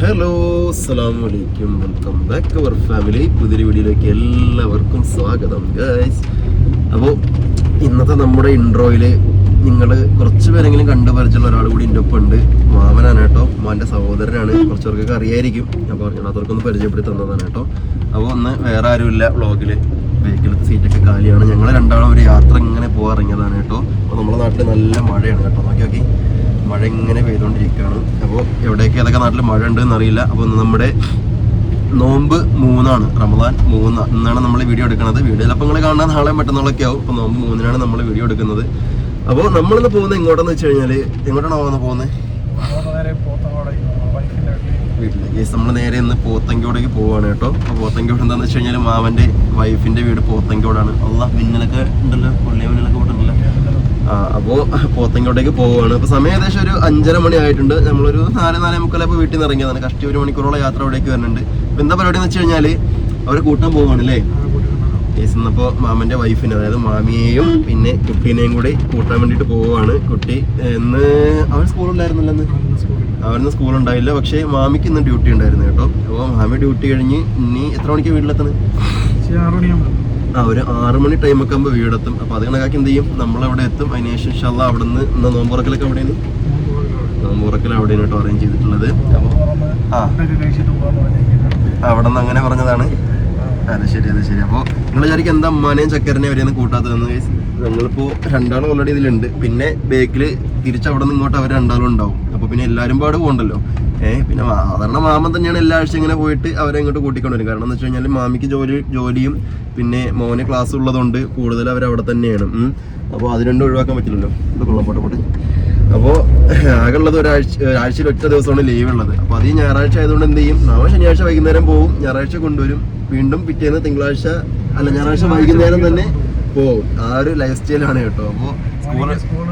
Hello അസ്സാം വലൈക്കും welcome back our family പുതിരി വീഡിയോയിലേക്ക് എല്ലാവർക്കും സ്വാഗതം ഗൈസ് അപ്പോൾ ഇന്നത്തെ നമ്മുടെ ഇൻട്രോയിൽ നിങ്ങൾ കുറച്ച് പേരെങ്കിലും കണ്ടു പരിചയമുള്ള ഒരാൾ കൂടി എന്റെ ഒപ്പം ഉണ്ട്. മാമനാണ് കേട്ടോ. മാന്റെ സഹോദരനാണ്. കുറച്ച് പേർക്കൊക്കെ അറിയായിരിക്കും. അപ്പോൾ അറിഞ്ഞാത്തവർക്കൊന്ന് പരിചയപ്പെടുത്തി തന്നതാണ് കേട്ടോ. അപ്പോൾ ഒന്ന് വേറെ ആരുമില്ല വ്ളോഗിൽ വെഹിക്കിളത്തെ സീറ്റൊക്കെ കാലിയാണ്. ഞങ്ങൾ രണ്ടാളും ഒരു യാത്ര ഇങ്ങനെ പോകാറിങ്ങിയതാണ് കേട്ടോ. അപ്പോൾ നമ്മുടെ നാട്ടിൽ നല്ല മഴയാണ് കേട്ടോ. നോക്കി നോക്കി. മഴ ഇങ്ങനെ പെയ്തുകൊണ്ടിരിക്കുകയാണ്. അപ്പോൾ എവിടെയൊക്കെ ഏതൊക്കെ നാട്ടിൽ മഴ ഉണ്ടെന്ന് അറിയില്ല. അപ്പോൾ നമ്മുടെ നോമ്പ് മൂന്നാണ്. റമദാൻ മൂന്ന്. ഇന്നാണ് നമ്മൾ വീഡിയോ എടുക്കുന്നത്. വീഡിയോ അപ്പോൾ നിങ്ങൾ കാണാൻ നാളെ മറ്റന്നാളൊക്കെ ആവും. അപ്പോൾ നോമ്പ് മൂന്നിനാണ് നമ്മൾ വീഡിയോ എടുക്കുന്നത്. അപ്പോൾ നമ്മളിന്ന് പോകുന്നത് ഇങ്ങോട്ടെന്ന് വെച്ച് കഴിഞ്ഞാൽ എങ്ങോട്ടാണ് പോകുന്നത് പോകുന്നത്? വീട്ടിലേക്ക്. നമ്മൾ നേരെ ഇന്ന് പോത്തങ്കോടേക്ക് പോവാണ് കേട്ടോ. അപ്പോൾ പോത്തങ്കോട് എന്താണെന്ന് വെച്ച് കഴിഞ്ഞാൽ മാമന്റെ വൈഫിന്റെ വീട് പോത്തങ്കോടാണ്. അല്ല മിന്നലൊക്കെ ഉണ്ടല്ലോ. കൊള്ളിയ മിന്നലൊക്കെ അപ്പോൾ പോത്തങ്കോട്ടേക്ക് പോവുകയാണ്. അപ്പോൾ സമയം ഏകദേശം ഒരു അഞ്ചര മണി ആയിട്ടുണ്ട്. നമ്മളൊരു നാല് നാലേ മുക്കാലപ്പോൾ വീട്ടിൽ നിന്ന് ഇറങ്ങിയതാണ്. കഷ്ടി ഒരു മണിക്കൂറോളം യാത്ര അവിടേക്ക് വരുന്നുണ്ട്. അപ്പോൾ എന്താ പരിപാടി എന്ന് വെച്ച് കഴിഞ്ഞാൽ അവരെ കൂട്ടാൻ പോവുകയാണ് അല്ലേ കേസ് ഇന്നപ്പോൾ മാമന്റെ വൈഫിനെ അതായത് മാമിയെയും പിന്നെ കുട്ടീനെയും കൂടി കൂട്ടാൻ വേണ്ടിയിട്ട് പോവുകയാണ്. കുട്ടി ഇന്ന് അവൻ സ്കൂളുണ്ടായിരുന്നില്ല എന്ന് അവരിന്ന് സ്കൂൾ ഉണ്ടായില്ല. പക്ഷേ മാമിക്ക് ഇന്ന് ഡ്യൂട്ടി ഉണ്ടായിരുന്നു കേട്ടോ. അപ്പോൾ മാമി ഡ്യൂട്ടി കഴിഞ്ഞ് ഇനി എത്ര മണിക്ക് വീട്ടിലെത്തണം ആ ഒരു ആറ് മണി ടൈമൊക്കെ ആകുമ്പോൾ വീടെത്തും. അപ്പോൾ അത് കണക്കാക്കി എന്ത് ചെയ്യും? നമ്മളവിടെ എത്തും. അതിന് ശേഷം ഇൻഷാല്ല അവിടെ നിന്ന് നോമ്പുറക്കലൊക്കെ എവിടെയാണ്? നോമ്പുറക്കൽ അവിടെയാണ് കേട്ടോ അറേഞ്ച് ചെയ്തിട്ടുള്ളത്. അപ്പൊ ആ. അവിടെ നിന്ന് അങ്ങനെ പറഞ്ഞതാണ്. അത് ശരി അത് ശരി. അപ്പോൾ നിങ്ങൾ വിചാരിക്കും എന്താ അമ്മാനെയും ചക്കരനെയും അവരെയൊന്നും കൂട്ടാത്തതെന്ന്? ഞങ്ങളിപ്പോൾ രണ്ടാളും ഓൾറെഡി ഇതിലുണ്ട്. പിന്നെ ബേക്കിൽ തിരിച്ചവിടെ നിന്ന് ഇങ്ങോട്ട് അവർ രണ്ടാളും ഉണ്ടാവും. അപ്പോൾ പിന്നെ എല്ലാവരും പാട് പോകണ്ടല്ലോ. ഏഹ് പിന്നെ സാധാരണ മാമൻ തന്നെയാണ് എല്ലാ ആഴ്ച ഇങ്ങനെ പോയിട്ട് അവരെ ഇങ്ങോട്ട് കൂട്ടിക്കൊണ്ടു വരും. കാരണം എന്ന് വെച്ച് കഴിഞ്ഞാൽ മാമിക്ക് ജോലി ജോലിയും പിന്നെ മോനെ ക്ലാസ് ഉള്ളതുകൊണ്ട് കൂടുതൽ അവർ അവിടെ തന്നെയാണ്. അപ്പോൾ അത് രണ്ടും ഒഴിവാക്കാൻ പറ്റില്ലല്ലോ. ഇത് കൊള്ളാം പോട്ടെ പോട്ടെ. അപ്പോൾ ആകെ ഉള്ളത് ഒരാഴ്ച ആഴ്ചയിൽ ഒറ്റ ദിവസമാണ് ലീവ് ഉള്ളത്. അപ്പോൾ അത് ഈ ഞായറാഴ്ച ആയതുകൊണ്ട് എന്ത് ചെയ്യും? നാളെ ശനിയാഴ്ച വൈകുന്നേരം പോവും. ഞായറാഴ്ച കൊണ്ടുവരും. വീണ്ടും പിറ്റേന്ന് തിങ്കളാഴ്ച അല്ല ഞായറാഴ്ച വൈകുന്നേരം തന്നെ പോവും. ആ ഒരു ലൈഫ് സ്റ്റൈലാണ് കേട്ടോ. അപ്പോൾ സ്കൂൾ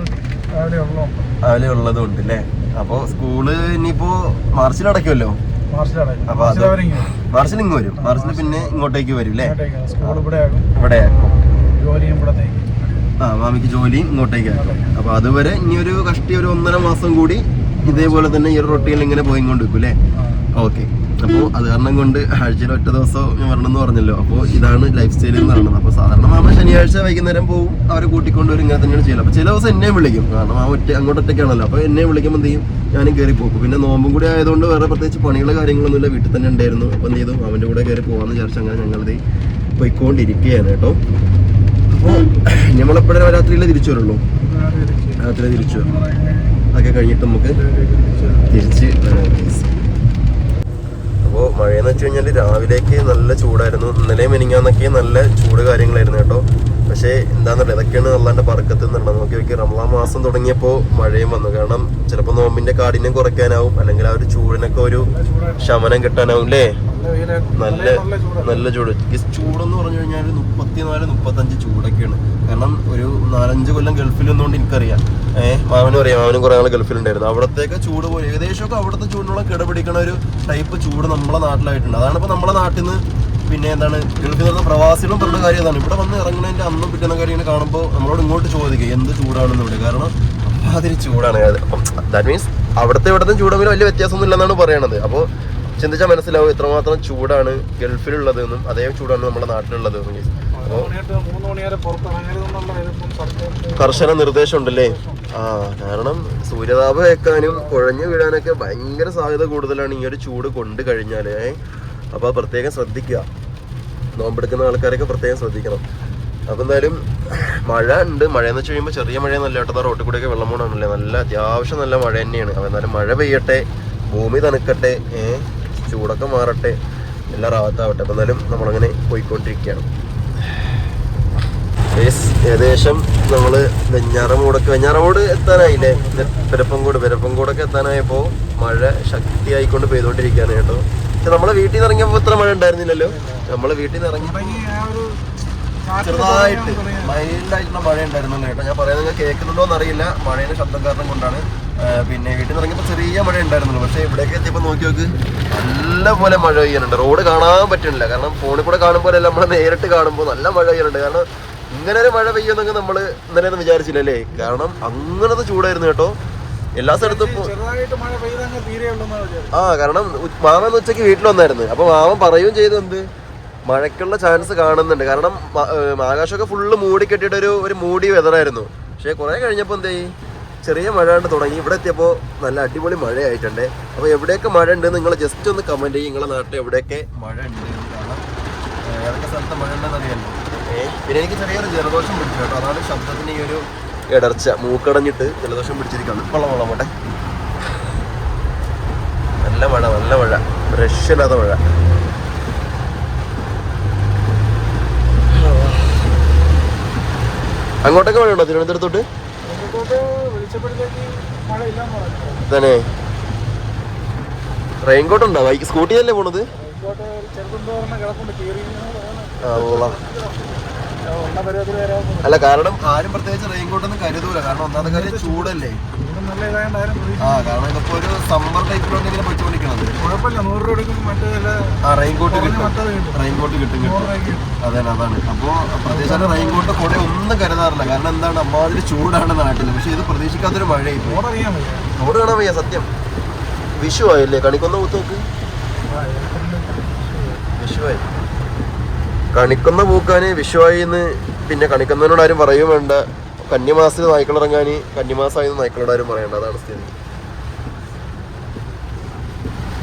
രാവിലെ ഉള്ളതുകൊണ്ട്. അല്ലേ അപ്പോൾ സ്കൂൾ ഇനിയിപ്പോ മാർച്ചിൽ അടയ്ക്കുമല്ലോ? അപ്പൊ അത് മാർച്ചിൽ ഇങ്ങ് വരും. മാർച്ചിൽ പിന്നെ ഇങ്ങോട്ടേക്ക് വരും അല്ലേ ഇവിടെ ആ മാമിക്ക് ജോലിയും ഇങ്ങോട്ടേക്ക് ആക്കും. അപ്പൊ അതുവരെ ഇനി ഒരു കഷ്ടി ഒരു ഒന്നര മാസം കൂടി ഇതേപോലെ തന്നെ ഈ ഒരു റൊട്ടീനിൽ ഇങ്ങനെ പോയിക്കൊണ്ടിരിക്കും അല്ലേ ഓക്കെ. അപ്പോൾ അത് കാരണം കൊണ്ട് ആഴ്ചയിൽ ഒറ്റ ദിവസം ഞാൻ വരണമെന്ന് പറഞ്ഞല്ലോ. അപ്പോൾ ഇതാണ് ലൈഫ് സ്റ്റൈൽ എന്ന് പറയുന്നത്. അപ്പോൾ സാധാരണ മാമ ശനിയാഴ്ച വൈകുന്നേരം പോവും അവരെ കൂട്ടിക്കൊണ്ട് വരും ഇങ്ങനെ തന്നെയാണ് ചെയ്യുന്നത് അപ്പോൾ ചില ദിവസം എന്നെ വിളിക്കും. കാരണം ആ ഒറ്റ അങ്ങോട്ട് ഒറ്റയ്ക്കാണല്ലോ. അപ്പോൾ എന്നെ വിളിക്കുമ്പോൾ എന്ത് ചെയ്യും? ഞാനും കയറി പോകും. പിന്നെ നോമ്പും കൂടി ആയതുകൊണ്ട് വേറെ പ്രത്യേകിച്ച് പണികളോ കാര്യങ്ങളൊന്നുമില്ല. വീട്ടിൽ തന്നെ ഉണ്ടായിരുന്നു. അപ്പോൾ എന്ത് ചെയ്തു? അവന്റെ കൂടെ കയറി പോകാമെന്ന് വിചാരിച്ചു അങ്ങനെ ഞങ്ങളത് പോയിക്കൊണ്ടിരിക്കുകയാണ് കേട്ടോ. അപ്പോൾ നമ്മളെപ്പോഴും രാത്രിയിൽ തിരിച്ചു വരുള്ളൂ? രാത്രി തിരിച്ചു അതൊക്കെ കഴിഞ്ഞിട്ട് നമുക്ക് തിരിച്ച് അപ്പോൾ വെച്ച് കഴിഞ്ഞാൽ രാവിലേക്ക് നല്ല ചൂടായിരുന്നു. ഇന്നലെയും മെനിങ്ങാന്നൊക്കെ നല്ല ചൂട് കാര്യങ്ങളായിരുന്നു കേട്ടോ. പക്ഷേ എന്താണെന്നറിയാം ഇതൊക്കെയാണ് അള്ളാന്റെ പറക്കത്ത് എന്നുള്ളത് നോക്കി നോക്കി റംലാ മാസം തുടങ്ങിയപ്പോൾ മഴയും വന്നു. കാരണം ചിലപ്പോൾ നോമ്പിന്റെ കാഠിന്യം കുറയ്ക്കാനാവും അല്ലെങ്കിൽ ആ ഒരു ചൂടിനൊക്കെ ഒരു ശമനം കിട്ടാനാവും അല്ലേ നല്ല നല്ല ചൂട്. ചൂടെന്ന് പറഞ്ഞു കഴിഞ്ഞാൽ മുപ്പത്തിനാല് മുപ്പത്തഞ്ച് ചൂടൊക്കെയാണ്. കാരണം ഒരു നാലഞ്ച് കൊല്ലം ഗൾഫിൽ നിന്നുകൊണ്ട് എനിക്കറിയാം. ഏഹ് മാമനും അറിയാം മാമനും കുറെ നാൾ ഗൾഫിലുണ്ടായിരുന്നു. അവിടത്തേക്ക് ചൂട് പോലെ ഏകദേശമൊക്കെ അവിടുത്തെ ചൂടിനുള്ള കിടപിടിക്കണ ഒരു ടൈപ്പ് ചൂട് നമ്മളെ നാട്ടിലായിട്ടുണ്ട്. അതാണ് ഇപ്പൊ നമ്മളെ നാട്ടിൽ നിന്ന് പിന്നെ എന്താണ് ഗൾഫിൽ നിന്ന് പ്രവാസികളും പറഞ്ഞ കാര്യം ഇവിടെ വന്ന് ഇറങ്ങുന്നതിന്റെ അന്നും പിറ്റുന്ന കാര്യം ഇങ്ങനെ കാണുമ്പോൾ നമ്മളോട് ഇങ്ങോട്ട് ചോദിക്കുക എന്ത് ചൂടാണെന്ന് ഇവിടെ? കാരണം അപ്പാതിരി ചൂടാണ്. ദാറ്റ് മീൻസ് അവിടുത്തെ ഇവിടുത്തെ ചൂടെങ്കിലും വലിയ വ്യത്യാസമൊന്നും ഇല്ലെന്നാണ് പറയണത്. അപ്പോൾ ചിന്തിച്ചാൽ മനസ്സിലാവും ഇത്രമാത്രം ചൂടാണ് ഗൾഫിലുള്ളത് എന്നും അതേ ചൂടാണ് നമ്മുടെ നാട്ടിലുള്ളത് എന്നും guys. അപ്പോൾ കർശന നിർദ്ദേശം ഉണ്ടല്ലേ ആ കാരണം സൂര്യതാപം ഏക്കാനും കുഴഞ്ഞു വീഴാനൊക്കെ ഭയങ്കര സാധ്യത കൂടുതലാണ് ഈ ഒരു ചൂട് കൊണ്ട് കഴിഞ്ഞാൽ അപ്പോൾ പ്രത്യേകം ശ്രദ്ധിക്കുക. നോമ്പെടുക്കുന്ന ആൾക്കാരൊക്കെ പ്രത്യേകം ശ്രദ്ധിക്കണം. അപ്പോൾ എന്തായാലും മഴ ഉണ്ട്. മഴ എന്ന് വെച്ച് കഴിയുമ്പോൾ ചെറിയ മഴയൊന്നുമല്ല കേട്ടോ. റോട്ടിൽ കൂടെയൊക്കെ വെള്ളം പോകണമെന്നല്ലേ നല്ല അത്യാവശ്യം നല്ല മഴ തന്നെയാണ്. അപ്പോൾ എന്നാലും മഴ പെയ്യട്ടെ. ഭൂമി തണുക്കട്ടെ. ചൂടൊക്കെ മാറട്ടെ. എല്ലാം റാവത്താവട്ടെ അപ്പോൾ എന്നാലും നമ്മളങ്ങനെ പോയിക്കൊണ്ടിരിക്കുകയാണ്. ഏകദേശം നമ്മൾ വെഞ്ഞാറമൂടൊക്കെ വെഞ്ഞാറമൂട് എത്താനായില്ലേ? പെരപ്പങ്കോട് പെരപ്പങ്കോടൊക്കെ എത്താനായപ്പോൾ മഴ ശക്തിയായിക്കൊണ്ട് പെയ്തുകൊണ്ടിരിക്കുകയാണ് കേട്ടോ. പക്ഷെ നമ്മളെ വീട്ടിൽ നിന്ന് ഇറങ്ങിയപ്പോ ഇത്ര മഴ ഉണ്ടായിരുന്നില്ലല്ലോ. നമ്മളെ വീട്ടിൽ നിന്ന് ഇറങ്ങി ചെറുതായിട്ട് മൈൽഡായിട്ടുള്ള മഴ ഉണ്ടായിരുന്നു കേട്ടോ. ഞാൻ പറയുന്നത് നിങ്ങൾ കേൾക്കുന്നുണ്ടോ എന്നറിയില്ല. മഴയുടെ ശബ്ദം കാരണം കൊണ്ടാണ്. പിന്നെ വീട്ടിൽ നിന്ന് ഇറങ്ങിയപ്പോൾ ചെറിയ മഴ ഉണ്ടായിരുന്നുള്ളൂ. പക്ഷേ ഇവിടേക്ക് എത്തിയപ്പോൾ നോക്കി നോക്ക് നല്ല പോലെ മഴ പെയ്യാനുണ്ട് റോഡ് കാണാൻ പറ്റുന്നില്ല. കാരണം ഫോണിൽ കൂടെ കാണുമ്പോൾ അല്ല നമ്മൾ നേരിട്ട് കാണുമ്പോൾ നല്ല മഴ പെയ്യാനുണ്ട് കാരണം ഇങ്ങനെ ഒരു മഴ പെയ്യുമെന്നൊക്കെ നമ്മൾ ഇന്നലെ ഒന്നും വിചാരിച്ചില്ലല്ലേ? കാരണം അങ്ങനത്തെ ചൂടായിരുന്നു കേട്ടോ. എല്ലാ സ്ഥലത്തും ആ കാരണം മാമൻ ഉച്ചയ്ക്ക് വീട്ടിൽ വന്നായിരുന്നു അപ്പൊ മാമൻ പറയുകയും ചെയ്തു എന്ത്? മഴയ്ക്കുള്ള ചാൻസ് കാണുന്നുണ്ട്. കാരണം ആകാശമൊക്കെ ഫുള്ള് മൂടി കെട്ടിയിട്ട് ഒരു ഒരു മൂടി വെതറായിരുന്നു പക്ഷെ കുറെ കഴിഞ്ഞപ്പോ എന്തേ ചെറിയ മഴ ഉണ്ട് തുടങ്ങി. ഇവിടെ എത്തിയപ്പോൾ നല്ല അടിപൊളി മഴയായിട്ടുണ്ട്. അപ്പോൾ എവിടെയൊക്കെ മഴ ഉണ്ട് നിങ്ങൾ ജസ്റ്റ് ഒന്ന് കമന്റ് ചെയ്യും. നിങ്ങളെ നാട്ടിൽ എവിടെയൊക്കെ മഴ ഉണ്ട് ഏതൊക്കെ സ്ഥലത്ത് മഴ ഉണ്ടെന്ന് അറിയാമല്ലോ പിന്നെ എനിക്ക് ചെറിയൊരു ജലദോഷം പിടിച്ചു കേട്ടോ. അതാണ് ശബ്ദത്തിന് ഈ ഒരു ഇടർച്ച മൂക്കടഞ്ഞിട്ട് ജലദോഷം പിടിച്ചിരിക്കുകയാണ് വെള്ളം വെള്ളം പോട്ടെ. നല്ല മഴ നല്ല മഴ. രക്ഷയില്ലാത്ത മഴ. അങ്ങോട്ടൊക്കെ മഴ ഉണ്ടോ തിരുവനന്തപുരത്തോട്ട്? തന്നെ റെയിൻകോട്ട് ഉണ്ടോ? ബൈക്ക് സ്കൂട്ടിയല്ലേ പോണത്? ആ ഓളാ അല്ല കാരണം ആരും പ്രത്യേകിച്ച് റെയിൻകോട്ടൊന്നും കരുതൂല. കാരണം ഒന്നാമത്തെ കാര്യം ചൂടല്ലേ. ആ കാരണം ഇതിപ്പോ ഒരു സമ്മർ ടൈപ്പിലോട്ട് ഇങ്ങനെ പോയിക്കൊണ്ടിരിക്കണത്. ആ റെയിൻകോട്ട് കുറഞ്ഞ കിട്ടും. Rain coat. റെയിൻകോട്ട് കിട്ടും കിട്ടും. അതെ കിട്ടും അതാണ്. അപ്പോ പ്രത്യേകിച്ച് റെയിൻകോട്ട് കൂടെ ഒന്നും കരുതാറില്ല. കാരണം എന്താണ് അമ്മാതിരി ചൂടാണ് നാട്ടിൽ പക്ഷെ ഇത് പ്രതീക്ഷിക്കാത്തൊരു മഴ പോയി. ഓർഡറിയാൻ വയ്യ. റോഡ് കാണാൻ വയ്യ സത്യം. വിഷു ആയില്ലേ? കണിക്കൊന്ന കുത്തു നോക്ക്. വിഷു വിഷുവായി കണിക്കൊന്ന പൂക്കാന് വിഷുവായി എന്ന് പിന്നെ കണിക്കുന്നതിനോട് ആരും പറയും വേണ്ട. കന്നിമാസത്തിൽ നായ്ക്കളിറങ്ങാൻ കന്നിമാസമായി നായ്ക്കളോട് ആരും പറയണ്ട. അതാണ് സ്ഥിതി.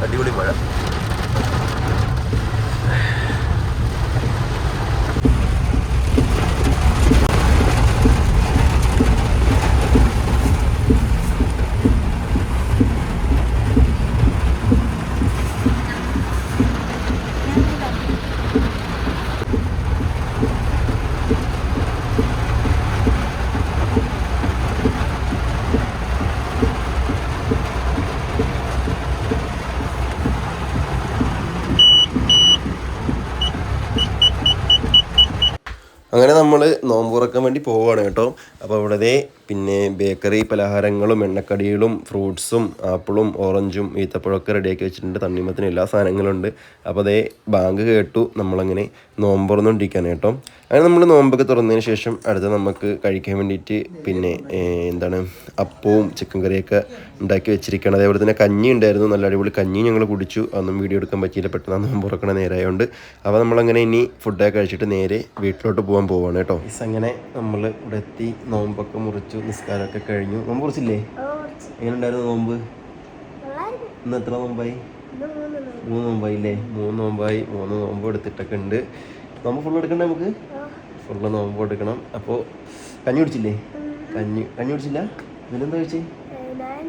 അടിപൊളി മഴ. അങ്ങനെ നമ്മൾ നോമ്പ് തുറക്കാൻ വേണ്ടി പോവുകയാണ് കേട്ടോ. അപ്പോൾ ഇവിടെ പിന്നെ ബേക്കറി പലഹാരങ്ങളും എണ്ണക്കടികളും ഫ്രൂട്ട്സും ആപ്പിളും ഓറഞ്ചും ഈത്തപ്പഴമൊക്കെ റെഡിയാക്കി വെച്ചിട്ടുണ്ട്. തണ്ണിമത്തിന് എല്ലാ സാധനങ്ങളുണ്ട്. അപ്പോൾ അതേ ബാങ്ക് കേട്ടു. നമ്മളങ്ങനെ നോമ്പ് തുറന്നുകൊണ്ടിരിക്കുകയാണ് കേട്ടോ. അങ്ങനെ നമ്മൾ നോമ്പൊക്കെ തുറന്നതിന് ശേഷം അടുത്ത നമുക്ക് കഴിക്കാൻ വേണ്ടിയിട്ട് പിന്നെ എന്താണ് അപ്പവും ചിക്കൻ കറിയൊക്കെ ഉണ്ടാക്കി വെച്ചിരിക്കുകയാണ്. അതേപോലെ തന്നെ കഞ്ഞി ഉണ്ടായിരുന്നു. നല്ല അടിപൊളി കഞ്ഞി ഞങ്ങൾ കുടിച്ചു. അതൊന്നും വീഡിയോ എടുക്കാൻ പറ്റിയില്ല. പെട്ടെന്ന് നോമ്പ് തുറക്കണ നേരമായതുകൊണ്ട് അപ്പോൾ നമ്മളങ്ങനെ ഇനി ഫുഡൊക്കെ കഴിച്ചിട്ട് നേരെ വീട്ടിലോട്ട് പോകാൻ പോവാണ് കേട്ടോ. അങ്ങനെ നമ്മൾ ഇവിടെ എത്തി. നോമ്പൊക്കെ മുറിച്ചു. നിസ്കാരമൊക്കെ കഴിഞ്ഞു. നോമ്പ് കുറിച്ചില്ലേ? എങ്ങനെ ഉണ്ടായിരുന്നു നോമ്പ്? ഇന്ന് എത്ര നോമ്പായി? മൂന്ന് നോമ്പായില്ലേ? മൂന്ന് നോമ്പായി. മൂന്ന് നോമ്പ് എടുത്തിട്ടൊക്കെ ഉണ്ട്. നോമ്പ് ഫുള്ള് എടുക്കണ്ടേ നമുക്ക്? ഫുള്ള് നോമ്പ് എടുക്കണം. അപ്പോൾ കഞ്ഞി കുടിച്ചില്ലേ? കഞ്ഞി കഞ്ഞി കുടിച്ചില്ല? ഇതിനെന്താ കഴിച്ചേ? ഞാൻ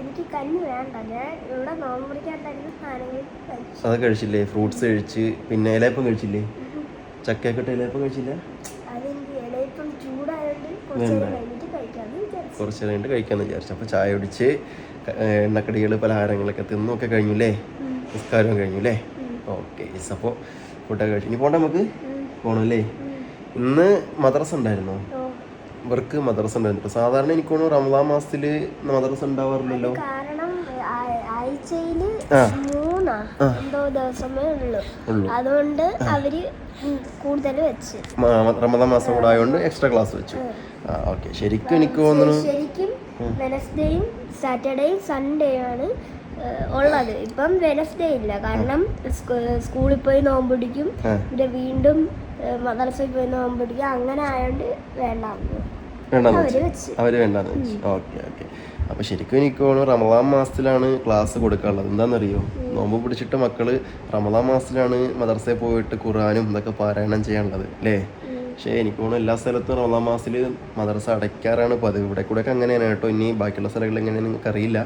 എനിക്ക് കഞ്ഞി വേണ്ട. ഞാൻ ഇവിടെ നോമ്പ് പിടിക്കാണ്ടായിരുന്ന സാധനങ്ങൾ കഴിച്ചു. അതൊക്കെ കഴിച്ചില്ലേ? ഫ്രൂട്ട്സ് കഴിച്ച്. പിന്നെ ഇലയപ്പം കഴിച്ചില്ലേ? ചക്കയൊക്കെ ഇട്ട് ഇലയപ്പം കഴിച്ചില്ല? വേണ്ട. കുറച്ച് കഴിഞ്ഞിട്ട് കഴിക്കാമെന്ന് വിചാരിച്ചു. അപ്പോൾ ചായ കുടിച്ച് എണ്ണക്കടികൾ പലഹാരങ്ങളൊക്കെ തിന്നൊക്കെ കഴിഞ്ഞു അല്ലേ നിസ്കാരവും കഴിഞ്ഞു അല്ലേ ഓക്കെ അപ്പോൾ ഫുഡൊക്കെ കഴിച്ചു. ഇനി പോണ്ട നമുക്ക്? പോകണമല്ലേ ഇന്ന് മദ്രസ ഉണ്ടായിരുന്നോ? ഇവർക്ക് മദ്രസ ഉണ്ടായിരുന്നു. ഇപ്പൊ സാധാരണ എനിക്ക് തോന്നുന്നു റമദാൻ മാസത്തിൽ മദ്രസ ഉണ്ടാവാറില്ലല്ലോ? ആ. മൂന്നാ എന്തോ ദിവസമേ ഉള്ളൂ. ഉള്ളൂ. അതുകൊണ്ട് അവർ കൂടുതൽ വെച്ച്. റമദാൻ മാസം കൂടെ ആയതുകൊണ്ട് എക്സ്ട്രാ ക്ലാസ് വെച്ചു. ഓക്കെ ശരിക്കും എനിക്ക് തോന്നുന്നു ശരിക്കും വെനസ്ഡേയും സാറ്റർഡേയും സൺഡേയും ആണ് ഉള്ളത്. ഇപ്പം വെനസ്ഡേ ഇല്ല. കാരണം സ്കൂ- സ്കൂളിൽ പോയി നോമ്പിടിക്കും. പിന്നെ വീണ്ടും മദ്രസയിൽ പോയി നോമ്പിടിക്കും അങ്ങനെ ആയതുകൊണ്ട് വേണ്ടാന്ന്. അവർ വെച്ചു. അവർ വേണ്ടെന്ന് വെച്ചു. ഓക്കെ ഓക്കെ അപ്പൊ ശരിക്കും എനിക്ക് തോന്നുന്നു റമദാൻ മാസത്തിലാണ് ക്ലാസ് കൊടുക്കാനുള്ളത്. എന്താണെന്നറിയോ? നോമ്പ് പിടിച്ചിട്ട് മക്കൾ റമദാൻ മാസത്തിലാണ് മദർസയിൽ പോയിട്ട് ഖുറാനും ഇതൊക്കെ പാരായണം ചെയ്യാനുള്ളത് അല്ലേ? പക്ഷേ എനിക്ക് തോന്നുന്നു എല്ലാ സ്ഥലത്തും റമദാൻ മാസത്തിൽ മദർസ അടയ്ക്കാറാണ് പതിവ്. ഇവിടെ കൂടെ ഒക്കെ അങ്ങനെയാണ് കേട്ടോ. ഇനി ബാക്കിയുള്ള സ്ഥലങ്ങളിൽ എങ്ങനെയാണ് നിങ്ങൾക്ക് അറിയില്ല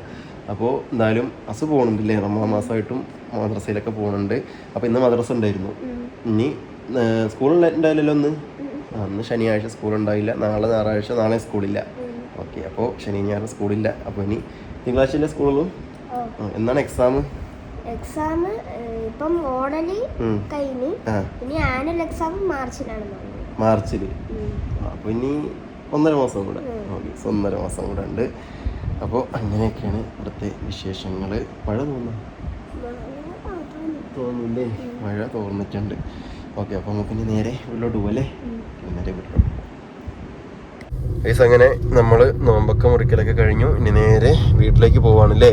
അപ്പോൾ എന്തായാലും അസ് പോകുന്നുണ്ടല്ലേ റമദാൻ മാസമായിട്ടും മദ്രസയിലൊക്കെ പോകുന്നുണ്ട് അപ്പോൾ ഇന്ന് മദ്രസ ഉണ്ടായിരുന്നു. ഇനി സ്കൂളിൽ ഉണ്ടായില്ലല്ലോ ഒന്ന് അന്ന് ശനിയാഴ്ച സ്കൂൾ ഉണ്ടായില്ല നാളെ ഞായറാഴ്ച നാളെ സ്കൂളില്ല. ഓക്കെ അപ്പോൾ ശനി ഞായർ സ്കൂളില്ല. അപ്പോൾ ഇനി തിങ്കളാഴ്ചയിലെ സ്കൂളുള്ളൂ. എന്നാണ് എക്സാം എക്സാം ഇപ്പം മോഡൽ കഴിഞ്ഞു ഇനി ആനുവൽ എക്സാം മാർച്ചിലാണ് മാർച്ചിൽ. അപ്പോൾ ഇനി ഒന്നര മാസം കൂടെ. ഓക്കെ ഒന്നര മാസം കൂടെ ഉണ്ട്. അപ്പോൾ അങ്ങനെയൊക്കെയാണ് ഇവിടുത്തെ വിശേഷങ്ങൾ മഴ തോന്നുന്നു? തോന്നുന്നില്ലേ? മഴ തോന്നിട്ടുണ്ട് ഓക്കെ അപ്പോൾ നമുക്ക് ഇനി നേരെ വീട്ടിലോട്ട് പോകല്ലേ നേരെ വീട്ടിലോട്ട് ഗൈസ് അങ്ങനെ നമ്മൾ നോമ്പൊക്കെ മുറിക്കലൊക്കെ കഴിഞ്ഞു. ഇനി നേരെ വീട്ടിലേക്ക് പോവാണല്ലേ?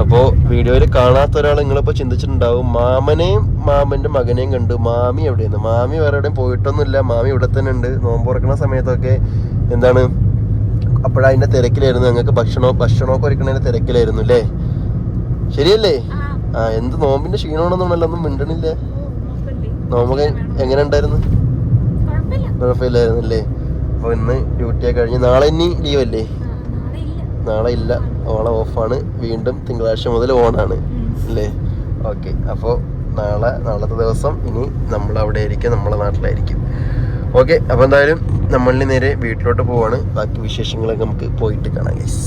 അപ്പോൾ വീഡിയോയിൽ കാണാത്ത ഒരാൾ നിങ്ങളിപ്പോൾ ചിന്തിച്ചിട്ടുണ്ടാവും. മാമനെയും മാമന്റെ മകനെയും കണ്ടു. മാമി എവിടെയെന്ന്? മാമി വേറെ എവിടെയും പോയിട്ടൊന്നുമില്ല. മാമി ഇവിടെ തന്നെ ഉണ്ട്. നോമ്പ് തുറക്കുന്ന സമയത്തൊക്കെ എന്താണ്? അപ്പോഴതിന്റെ തിരക്കിലായിരുന്നു. ഞങ്ങൾക്ക് ഭക്ഷണോ ഭക്ഷണമൊക്കെ ഒരുക്കണതിന്റെ തിരക്കിലായിരുന്നു അല്ലേ? ശരിയല്ലേ? ആ. എന്ത് നോമ്പിന്റെ ക്ഷീണമാണെന്നുണ്ടല്ലോ ഒന്നും മിണ്ടണില്ല. നോമ്പൊക്കെ എങ്ങനെ ഉണ്ടായിരുന്നു? കുഴപ്പമില്ലായിരുന്നു അല്ലേ? അപ്പോൾ ഇന്ന് ഡ്യൂട്ടിയൊക്കെ കഴിഞ്ഞ് നാളെ ഇനി ലീവല്ലേ നാളെ ഇല്ല. ഓണം ഓഫാണ് വീണ്ടും തിങ്കളാഴ്ച മുതൽ ഓണാണ് അല്ലേ? ഓക്കെ അപ്പോൾ നാളെ നാളത്തെ ദിവസം ഇനി നമ്മൾ അവിടെ ആയിരിക്കും നമ്മളെ നാട്ടിലായിരിക്കും. ഓക്കെ അപ്പോൾ എന്തായാലും നമ്മളിന് നേരെ വീട്ടിലോട്ട് പോവാണ്. ബാക്കി വിശേഷങ്ങളൊക്കെ നമുക്ക് പോയിട്ട് കാണാം ഗൈസ്